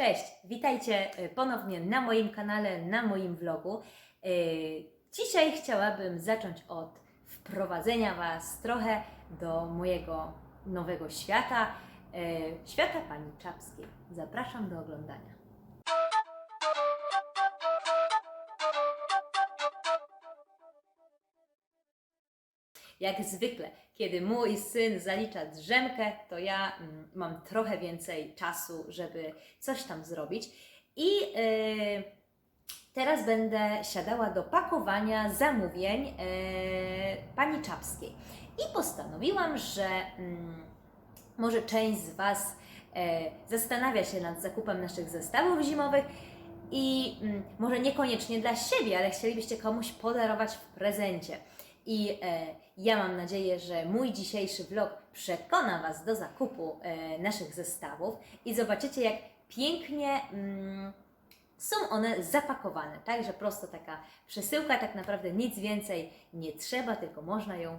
Cześć, witajcie y, ponownie na moim kanale, na moim vlogu. Y, Dzisiaj chciałabym zacząć od wprowadzenia Was trochę do mojego nowego świata, y, świata Pani Czapskiej. Zapraszam do oglądania. Jak zwykle, kiedy mój syn zalicza drzemkę, to ja mm, mam trochę więcej czasu, żeby coś tam zrobić. I yy, teraz będę siadała do pakowania zamówień yy, pani Czapskiej. I postanowiłam, że mm, może część z Was e, zastanawia się nad zakupem naszych zestawów zimowych i mm, może niekoniecznie dla siebie, ale chcielibyście komuś podarować w prezencie. I e, ja mam nadzieję, że mój dzisiejszy vlog przekona Was do zakupu e, naszych zestawów i zobaczycie, jak pięknie mm, są one zapakowane. Także prosto taka przesyłka, tak naprawdę nic więcej nie trzeba, tylko można ją e,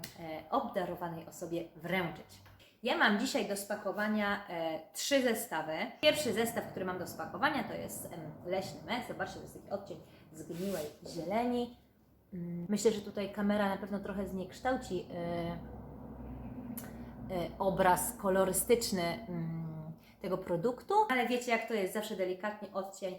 obdarowanej osobie wręczyć. Ja mam dzisiaj do spakowania e, trzy zestawy. Pierwszy zestaw, który mam do spakowania, to jest em, leśny mes. Zobaczcie, to jest taki odcień zgniłej zieleni. Mm, Myślę, że tutaj kamera na pewno trochę zniekształci e, e, obraz kolorystyczny mm, tego produktu, ale wiecie jak to jest, zawsze delikatnie odcień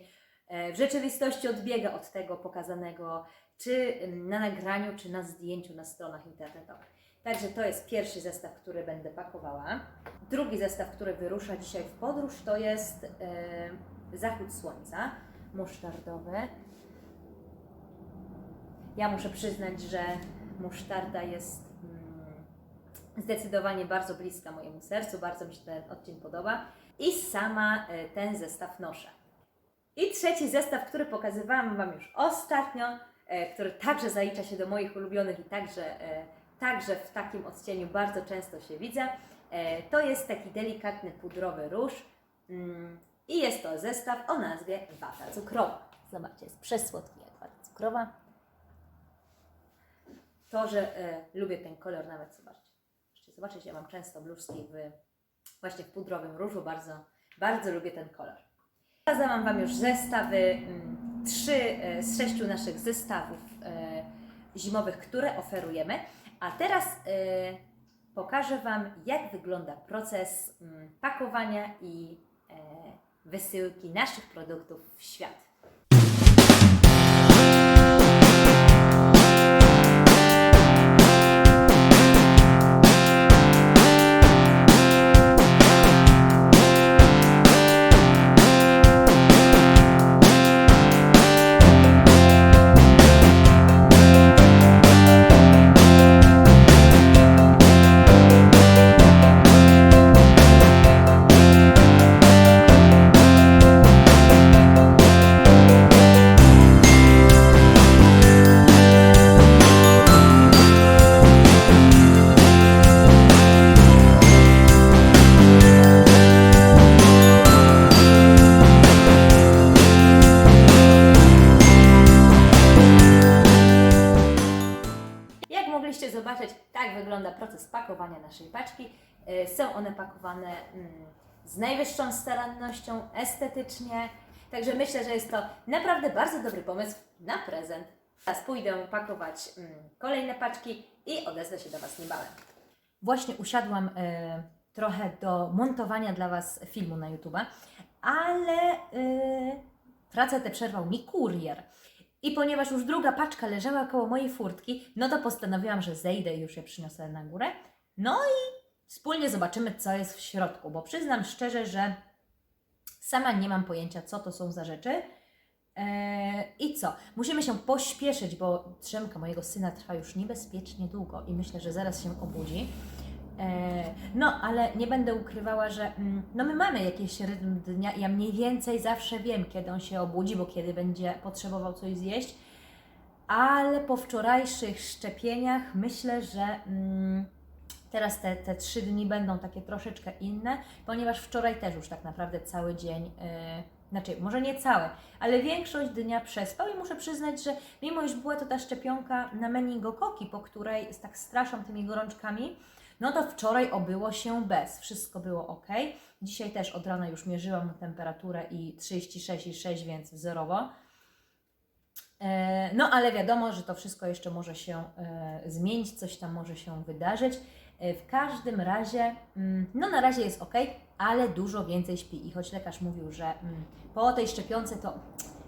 e, w rzeczywistości odbiega od tego pokazanego czy na nagraniu, czy na zdjęciu na stronach internetowych. Także to jest pierwszy zestaw, który będę pakowała. Drugi zestaw, który wyrusza dzisiaj w podróż, to jest e, zachód słońca musztardowy. Ja muszę przyznać, że musztarda jest mm, zdecydowanie bardzo bliska mojemu sercu, bardzo mi się ten odcień podoba i sama e, ten zestaw noszę. I trzeci zestaw, który pokazywałam Wam już ostatnio, e, który także zalicza się do moich ulubionych i także, e, także w takim odcieniu bardzo często się widzę, to jest taki delikatny pudrowy róż mm, i jest to zestaw o nazwie wata cukrowa. Zobaczcie, jest przesłodki jak wata cukrowa. To, że e, lubię ten kolor, nawet zobaczcie. Możecie zobaczyć, ja mam często bluzki w, właśnie w pudrowym różu, bardzo, bardzo lubię ten kolor. Pokazałam Wam już zestawy, mm, trzy e, z sześciu naszych zestawów e, zimowych, które oferujemy. A teraz e, pokażę Wam, jak wygląda proces mm, pakowania i e, wysyłki naszych produktów w świat. Pakowane mm, z najwyższą starannością, estetycznie. Także myślę, że jest to naprawdę bardzo dobry pomysł na prezent. Teraz pójdę pakować mm, kolejne paczki i odezwę się do Was niebawem. Właśnie usiadłam e, trochę do montowania dla Was filmu na YouTube, ale e, pracę tę przerwał mi kurier. I ponieważ już druga paczka leżała koło mojej furtki, no to postanowiłam, że zejdę i już je przyniosę na górę. No i wspólnie zobaczymy, co jest w środku, bo przyznam szczerze, że sama nie mam pojęcia, co to są za rzeczy. Eee, I co? Musimy się pośpieszyć, bo drzemka mojego syna trwa już niebezpiecznie długo i myślę, że zaraz się obudzi. Eee, no, ale nie będę ukrywała, że mm, no my mamy jakiś rytm dnia i ja mniej więcej zawsze wiem, kiedy on się obudzi, bo kiedy będzie potrzebował coś zjeść. Ale po wczorajszych szczepieniach myślę, że mm, teraz te, te trzy dni będą takie troszeczkę inne, ponieważ wczoraj też już tak naprawdę cały dzień, yy, znaczy może nie cały, ale większość dnia przespał i muszę przyznać, że mimo iż była to ta szczepionka na meningokoki, po której tak straszą tymi gorączkami, no to wczoraj obyło się bez. Wszystko było ok. Dzisiaj też od rana już mierzyłam temperaturę i 36,6, więc wzorowo. E, No, ale wiadomo, że to wszystko jeszcze może się e, zmienić, coś tam może się wydarzyć. E, W każdym razie, mm, no na razie jest ok, ale dużo więcej śpi. I choć lekarz mówił, że mm, po tej szczepionce to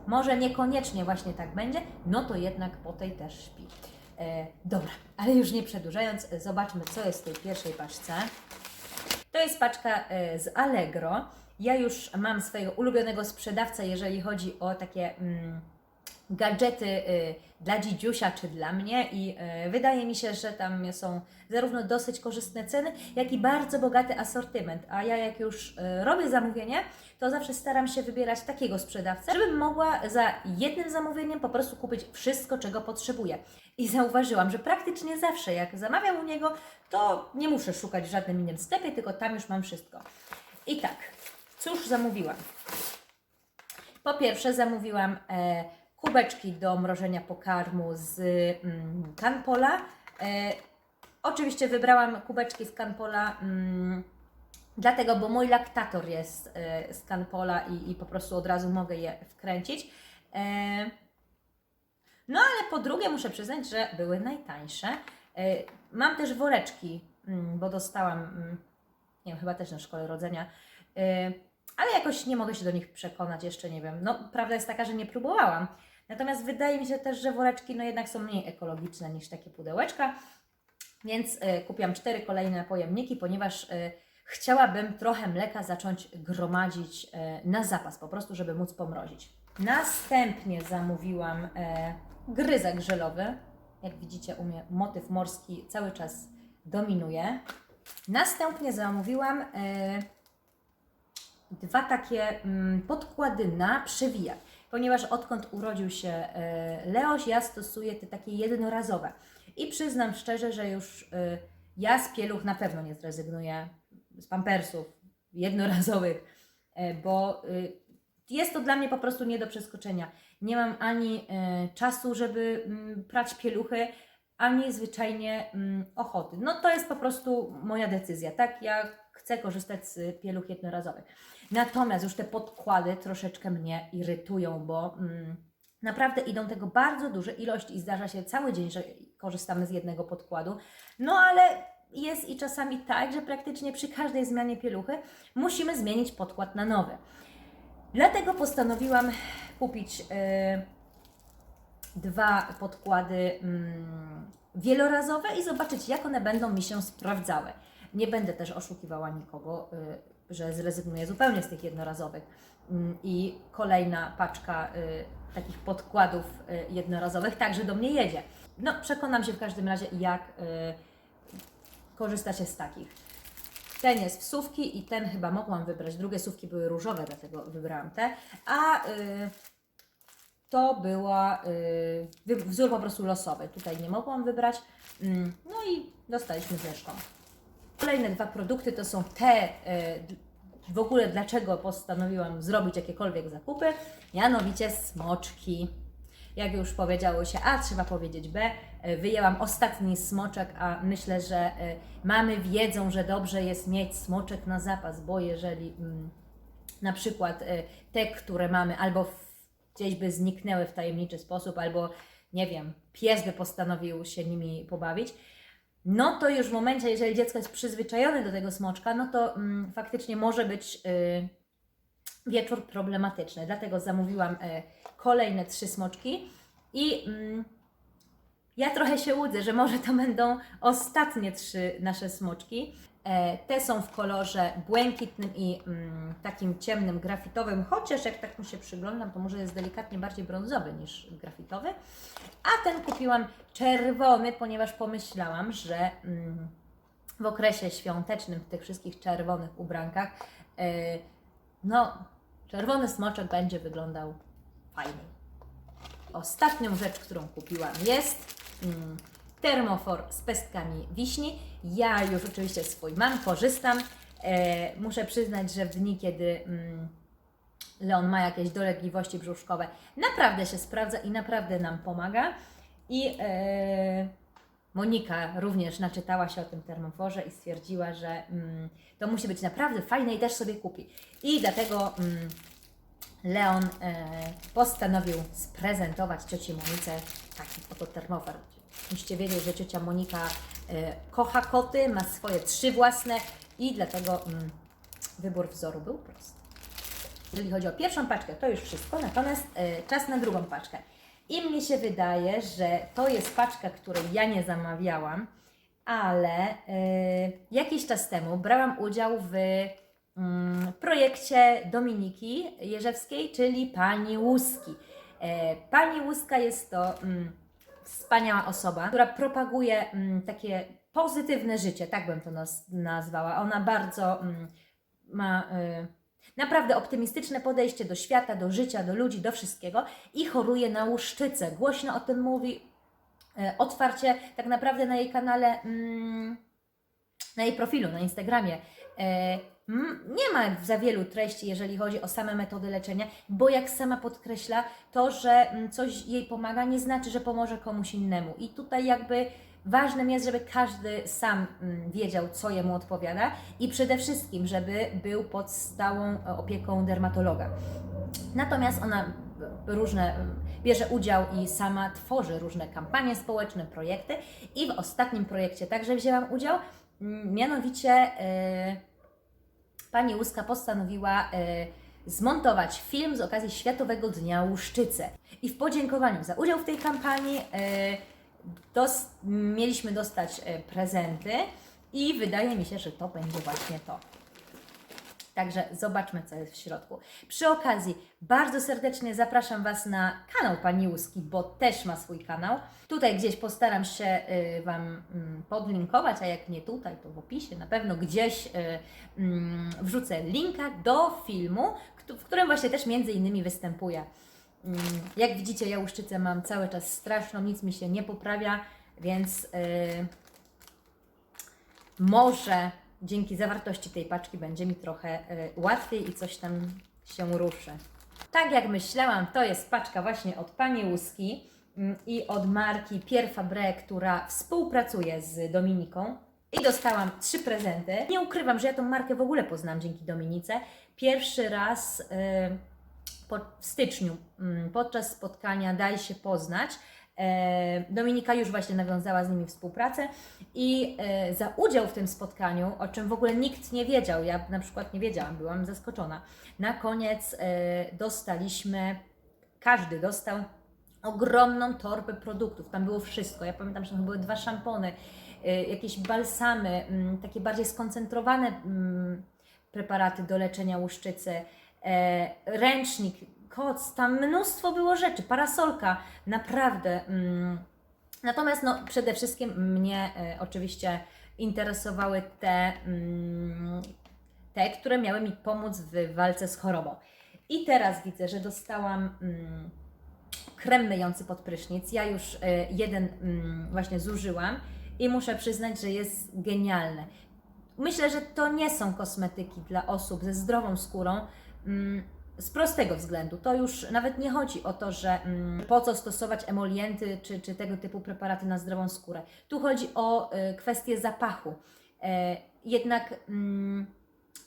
może niekoniecznie właśnie tak będzie, no to jednak po tej też śpi. E, dobra, ale już nie przedłużając, zobaczmy, co jest w tej pierwszej paczce. To jest paczka e, z Allegro. Ja już mam swojego ulubionego sprzedawcę, jeżeli chodzi o takie mm, gadżety y, dla dzidziusia czy dla mnie i y, wydaje mi się, że tam są zarówno dosyć korzystne ceny, jak i bardzo bogaty asortyment. A ja jak już y, robię zamówienie, to zawsze staram się wybierać takiego sprzedawcę, żebym mogła za jednym zamówieniem po prostu kupić wszystko, czego potrzebuję. I zauważyłam, że praktycznie zawsze jak zamawiam u niego, to nie muszę szukać w żadnym innym sklepie, tylko tam już mam wszystko. I tak, cóż zamówiłam? Po pierwsze zamówiłam e, kubeczki do mrożenia pokarmu z mm, Canpola. E, oczywiście wybrałam kubeczki z Canpola mm, dlatego, bo mój laktator jest e, z Canpola i, i po prostu od razu mogę je wkręcić. E, no ale po drugie muszę przyznać, że były najtańsze. Mam też woreczki, mm, bo dostałam, nie wiem, chyba też na szkole rodzenia, ale jakoś nie mogę się do nich przekonać, jeszcze nie wiem. No, prawda jest taka, że nie próbowałam. Natomiast wydaje mi się też, że woreczki no jednak są mniej ekologiczne niż takie pudełeczka, więc e, kupiłam cztery kolejne pojemniki, ponieważ e, chciałabym trochę mleka zacząć gromadzić e, na zapas, po prostu, żeby móc pomrozić. Następnie zamówiłam gryzek żelowy. Jak widzicie, u mnie motyw morski cały czas dominuje. Następnie zamówiłam dwa takie mm, podkłady na przewijak, ponieważ odkąd urodził się e, Leoś, ja stosuję te takie jednorazowe. I przyznam szczerze, że już e, ja z pieluch na pewno nie zrezygnuję z pampersów jednorazowych, e, bo jest to dla mnie po prostu nie do przeskoczenia. Nie mam ani czasu, żeby mm, prać pieluchy, ani zwyczajnie mm, ochoty. No to jest po prostu moja decyzja, tak? Ja chcę korzystać z pieluch jednorazowych. Natomiast już te podkłady troszeczkę mnie irytują, bo mm, naprawdę idą tego bardzo duże ilości i zdarza się cały dzień, że korzystamy z jednego podkładu. No ale jest i czasami tak, że praktycznie przy każdej zmianie pieluchy musimy zmienić podkład na nowy. Dlatego postanowiłam kupić y, dwa podkłady mm, wielorazowe i zobaczyć, jak one będą mi się sprawdzały. Nie będę też oszukiwała nikogo, y, że zrezygnuję zupełnie z tych jednorazowych. Mm, I kolejna paczka y, takich podkładów y, jednorazowych także do mnie jedzie. No, przekonam się w każdym razie, jak y, korzysta się z takich. Ten jest w sówki i ten chyba mogłam wybrać. Drugie sówki były różowe, dlatego wybrałam te. A y, to była y, wzór po prostu losowy. Tutaj nie mogłam wybrać. Mm, no i dostaliśmy zresztą. Kolejne dwa produkty to są te, y, w ogóle dlaczego postanowiłam zrobić jakiekolwiek zakupy, mianowicie smoczki. Jak już powiedziało się A, trzeba powiedzieć B. Y, Wyjęłam ostatni smoczek, a myślę, że y, mamy wiedzą, że dobrze jest mieć smoczek na zapas, bo jeżeli mm, na przykład te, które mamy albo gdzieś by zniknęły w tajemniczy sposób, albo nie wiem, pies by postanowił się nimi pobawić, no to już w momencie, jeżeli dziecko jest przyzwyczajone do tego smoczka, no to mm, faktycznie może być y, wieczór problematyczny. Dlatego zamówiłam y, kolejne trzy smoczki i mm, ja trochę się łudzę, że może to będą ostatnie trzy nasze smoczki. E, te są w kolorze błękitnym i mm, takim ciemnym grafitowym, chociaż jak tak mu się przyglądam, to może jest delikatnie bardziej brązowy niż grafitowy. A ten kupiłam czerwony, ponieważ pomyślałam, że mm, w okresie świątecznym w tych wszystkich czerwonych ubrankach, e, no, czerwony smoczek będzie wyglądał fajniej. Ostatnią rzecz, którą kupiłam jest mm, termofor z pestkami wiśni. Ja już oczywiście swój mam, korzystam. E, muszę przyznać, że w dni, kiedy mm, Leon ma jakieś dolegliwości brzuszkowe, naprawdę się sprawdza i naprawdę nam pomaga. I e, Monika również naczytała się o tym termoforze i stwierdziła, że mm, to musi być naprawdę fajne i też sobie kupi. I dlatego mm, Leon e, postanowił sprezentować cioci Monice taki oto termofor. Musicie wiedzieć, że ciocia Monika e, kocha koty, ma swoje trzy własne i dlatego mm, wybór wzoru był prosty. Jeżeli chodzi o pierwszą paczkę, to już wszystko, natomiast e, czas na drugą paczkę. I mnie się wydaje, że to jest paczka, której ja nie zamawiałam, ale e, jakiś czas temu brałam udział w mm, projekcie Dominiki Jerzewskiej, czyli Pani Łuski. Pani Łuska jest to mm, wspaniała osoba, która propaguje mm, takie pozytywne życie, tak bym to naz- nazwała. Ona bardzo mm, ma y, naprawdę optymistyczne podejście do świata, do życia, do ludzi, do wszystkiego i choruje na łuszczycę. Głośno o tym mówi, y, otwarcie tak naprawdę na jej kanale, mm, na jej profilu, na Instagramie. Mm, nie ma za wielu treści, jeżeli chodzi o same metody leczenia, bo jak sama podkreśla, to, że mm, coś jej pomaga, nie znaczy, że pomoże komuś innemu. I tutaj jakby ważnym jest, żeby każdy sam mm, wiedział, co jemu odpowiada i przede wszystkim, żeby był pod stałą e, opieką dermatologa. Natomiast ona różne, bierze udział i sama tworzy różne kampanie społeczne, projekty i w ostatnim projekcie także wzięłam udział, mm, mianowicie e, pani Łuska postanowiła e, zmontować film z okazji Światowego Dnia Łuszczycy. I w podziękowaniu za udział w tej kampanii e, dos- mieliśmy dostać e, prezenty i wydaje mi się, że to będzie właśnie to. Także zobaczmy, co jest w środku. Przy okazji, bardzo serdecznie zapraszam Was na kanał Pani Łuski, bo też ma swój kanał. Tutaj gdzieś postaram się y, Wam mm, podlinkować, a jak nie tutaj, to w opisie na pewno gdzieś y, mm, wrzucę linka do filmu, w którym właśnie też między innymi występuję. Mm, Jak widzicie, ja łuszczycę mam cały czas straszną, nic mi się nie poprawia, więc y, może dzięki zawartości tej paczki będzie mi trochę y, łatwiej i coś tam się ruszy. Tak jak myślałam, to jest paczka właśnie od Pani Łuski mm, i od marki Pierre Fabre, która współpracuje z Dominiką. I dostałam trzy prezenty. Nie ukrywam, że ja tą markę w ogóle poznałam dzięki Dominice. Pierwszy raz po, w styczniu mm, podczas spotkania Daj się poznać. E, Dominika już właśnie nawiązała z nimi współpracę i e, za udział w tym spotkaniu, o czym w ogóle nikt nie wiedział, ja na przykład nie wiedziałam, byłam zaskoczona. Na koniec e, dostaliśmy, każdy dostał ogromną torbę produktów. Tam było wszystko. Ja pamiętam, że tam były dwa szampony, jakieś balsamy, mm, takie bardziej skoncentrowane mm, preparaty do leczenia łuszczycy, ręcznik, koc, tam mnóstwo było rzeczy, parasolka, naprawdę. Mm. Natomiast no, przede wszystkim mnie e, oczywiście interesowały te, mm, te, które miały mi pomóc w walce z chorobą. I teraz widzę, że dostałam mm, krem myjący pod prysznic. Ja już e, jeden właśnie zużyłam i muszę przyznać, że jest genialny. Myślę, że to nie są kosmetyki dla osób ze zdrową skórą. Z prostego względu. To już nawet nie chodzi o to, że mm, po co stosować emolienty czy, czy tego typu preparaty na zdrową skórę. Tu chodzi o y, kwestię zapachu. E, jednak mm,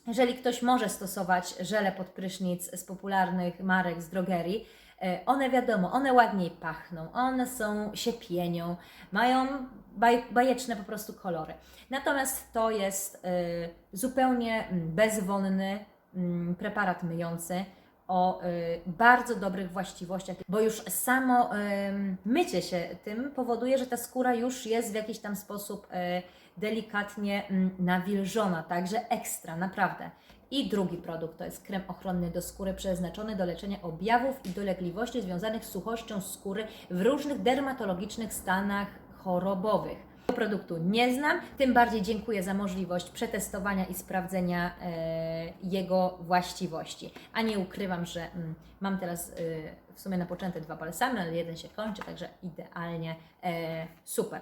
jeżeli ktoś może stosować żele pod prysznic z popularnych marek z drogerii, e, one wiadomo, one ładniej pachną, one są, się pienią, mają baj, bajeczne po prostu kolory. Natomiast to jest e, zupełnie bezwonny mm, preparat myjący o y, bardzo dobrych właściwościach, bo już samo ym, mycie się tym powoduje, że ta skóra już jest w jakiś tam sposób y, delikatnie mm, nawilżona, także ekstra, naprawdę. I drugi produkt to jest krem ochronny do skóry przeznaczony do leczenia objawów i dolegliwości związanych z suchością skóry w różnych dermatologicznych stanach chorobowych. Produktu nie znam, tym bardziej dziękuję za możliwość przetestowania i sprawdzenia e, jego właściwości. A nie ukrywam, że mm, mam teraz e, w sumie napoczęte dwa balsamy, ale jeden się kończy, także idealnie e, super.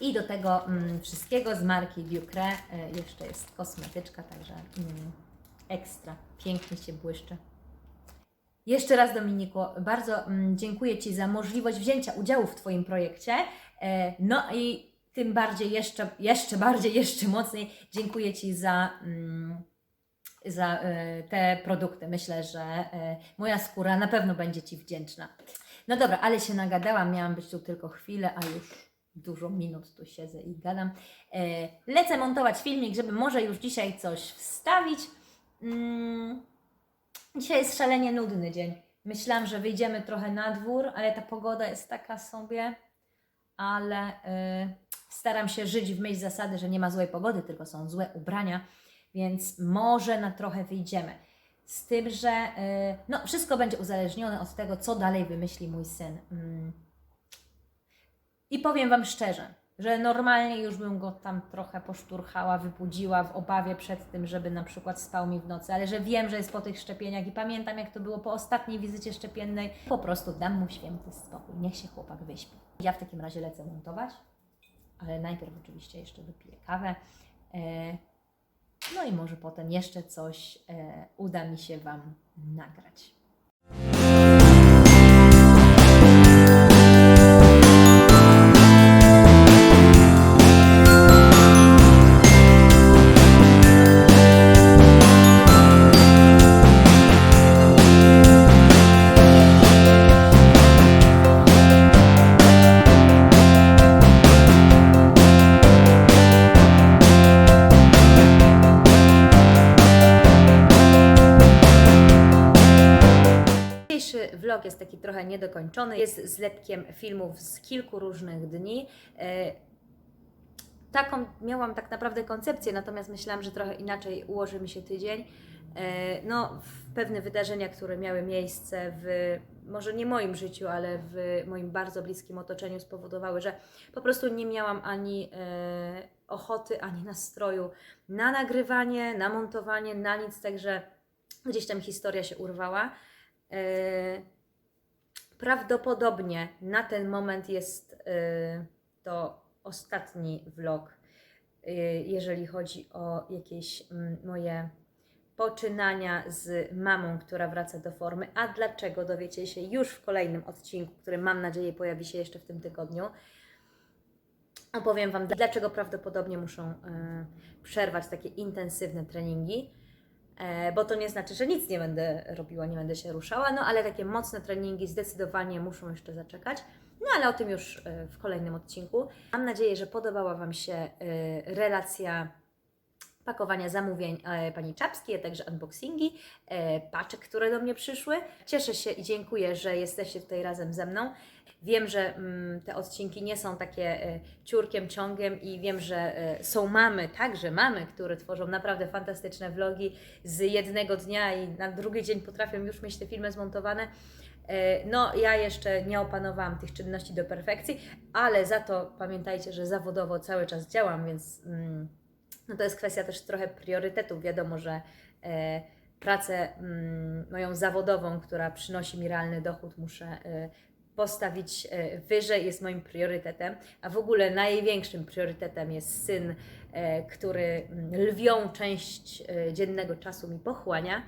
I do tego mm, wszystkiego z marki Ducre jeszcze jest kosmetyczka, także mm, ekstra, pięknie się błyszczy. Jeszcze raz Dominiku, bardzo dziękuję Ci za możliwość wzięcia udziału w Twoim projekcie No i tym bardziej, jeszcze, jeszcze bardziej, jeszcze mocniej dziękuję Ci za, mm, za e, te produkty. Myślę, że e, moja skóra na pewno będzie Ci wdzięczna. No dobra, ale się nagadałam, miałam być tu tylko chwilę, a już dużo minut tu siedzę i gadam. E, Lecę montować filmik, żeby może już dzisiaj coś wstawić. Mm, Dzisiaj jest szalenie nudny dzień. Myślałam, że wyjdziemy trochę na dwór, ale ta pogoda jest taka sobie. Ale y, staram się żyć w myśl zasady, że nie ma złej pogody, tylko są złe ubrania, więc może na trochę wyjdziemy. Z tym, że y, no, wszystko będzie uzależnione od tego, co dalej wymyśli mój syn. Mm. I powiem Wam szczerze, że normalnie już bym go tam trochę poszturchała, wybudziła w obawie przed tym, żeby na przykład spał mi w nocy, ale że wiem, że jest po tych szczepieniach i pamiętam, jak to było po ostatniej wizycie szczepiennej, po prostu dam mu święty spokój, niech się chłopak wyśpi. Ja w takim razie lecę montować, ale najpierw oczywiście jeszcze wypiję kawę. E, no i może potem jeszcze coś e, uda mi się Wam nagrać. Vlog jest taki trochę niedokończony. Jest zlepkiem filmów z kilku różnych dni. E, Taką miałam tak naprawdę koncepcję, natomiast myślałam, że trochę inaczej ułoży mi się tydzień. E, No, pewne wydarzenia, które miały miejsce w, może nie moim życiu, ale w moim bardzo bliskim otoczeniu spowodowały, że po prostu nie miałam ani e, ochoty, ani nastroju na nagrywanie, na montowanie, na nic, także gdzieś tam historia się urwała. Prawdopodobnie na ten moment jest e, to ostatni vlog, e, jeżeli chodzi o jakieś mm, moje poczynania z mamą, która wraca do formy. A dlaczego dowiecie się już w kolejnym odcinku, który mam nadzieję pojawi się jeszcze w tym tygodniu. Opowiem Wam, dlaczego prawdopodobnie muszą e, przerwać takie intensywne treningi. E, bo to nie znaczy, że nic nie będę robiła, nie będę się ruszała, no ale takie mocne treningi zdecydowanie muszą jeszcze zaczekać. No ale o tym już e, w kolejnym odcinku. Mam nadzieję, że podobała Wam się e, relacja pakowania zamówień pani Czapskiej, a także unboxingi, paczek, które do mnie przyszły. Cieszę się i dziękuję, że jesteście tutaj razem ze mną. Wiem, że mm, te odcinki nie są takie e, ciurkiem, ciągiem i wiem, że e, są mamy, także mamy, które tworzą naprawdę fantastyczne vlogi z jednego dnia i na drugi dzień potrafią już mieć te filmy zmontowane. E, No, ja jeszcze nie opanowałam tych czynności do perfekcji, ale za to pamiętajcie, że zawodowo cały czas działam, więc mm, no to jest kwestia też trochę priorytetów. Wiadomo, że pracę mm, moją zawodową, która przynosi mi realny dochód, muszę postawić e, wyżej, jest moim priorytetem, a w ogóle największym priorytetem jest syn, e, który mm, lwią część e, dziennego czasu mi pochłania.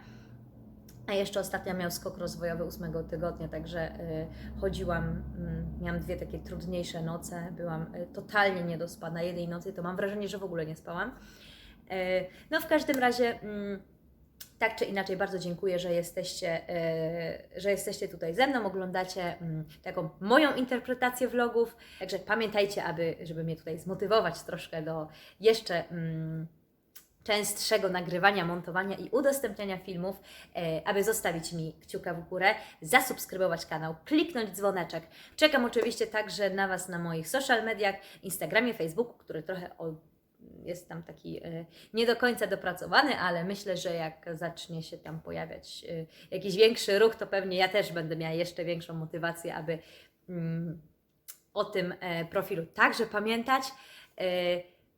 A jeszcze ostatnio miał skok rozwojowy ósmego tygodnia, także chodziłam, mm, miałam dwie takie trudniejsze noce, byłam totalnie niedospana jednej nocy, to mam wrażenie, że w ogóle nie spałam. No w każdym razie, mm, tak czy inaczej, bardzo dziękuję, że jesteście, y, że jesteście tutaj ze mną, oglądacie mm, taką moją interpretację vlogów, także pamiętajcie, aby, żeby mnie tutaj zmotywować troszkę do jeszcze... mm, częstszego nagrywania, montowania i udostępniania filmów, e, aby zostawić mi kciuka w górę, zasubskrybować kanał, kliknąć dzwoneczek. Czekam oczywiście także na Was na moich social mediach, Instagramie, Facebooku, który trochę o, jest tam taki e, nie do końca dopracowany, ale myślę, że jak zacznie się tam pojawiać e, jakiś większy ruch, to pewnie ja też będę miała jeszcze większą motywację, aby mm, o tym e, profilu także pamiętać.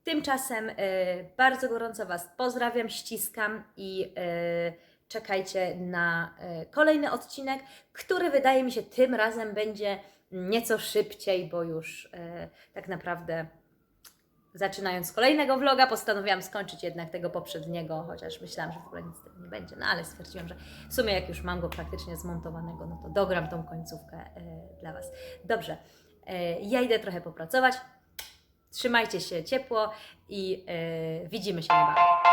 Tymczasem bardzo gorąco Was pozdrawiam, ściskam i czekajcie na kolejny odcinek, który wydaje mi się tym razem będzie nieco szybciej, bo już tak naprawdę zaczynając kolejnego vloga postanowiłam skończyć jednak tego poprzedniego, chociaż myślałam, że w ogóle nic z tego nie będzie, no ale stwierdziłam, że w sumie jak już mam go praktycznie zmontowanego, no to dogram tą końcówkę e, dla Was. Dobrze. E, Ja idę trochę popracować. Trzymajcie się ciepło i e, widzimy się niebawem.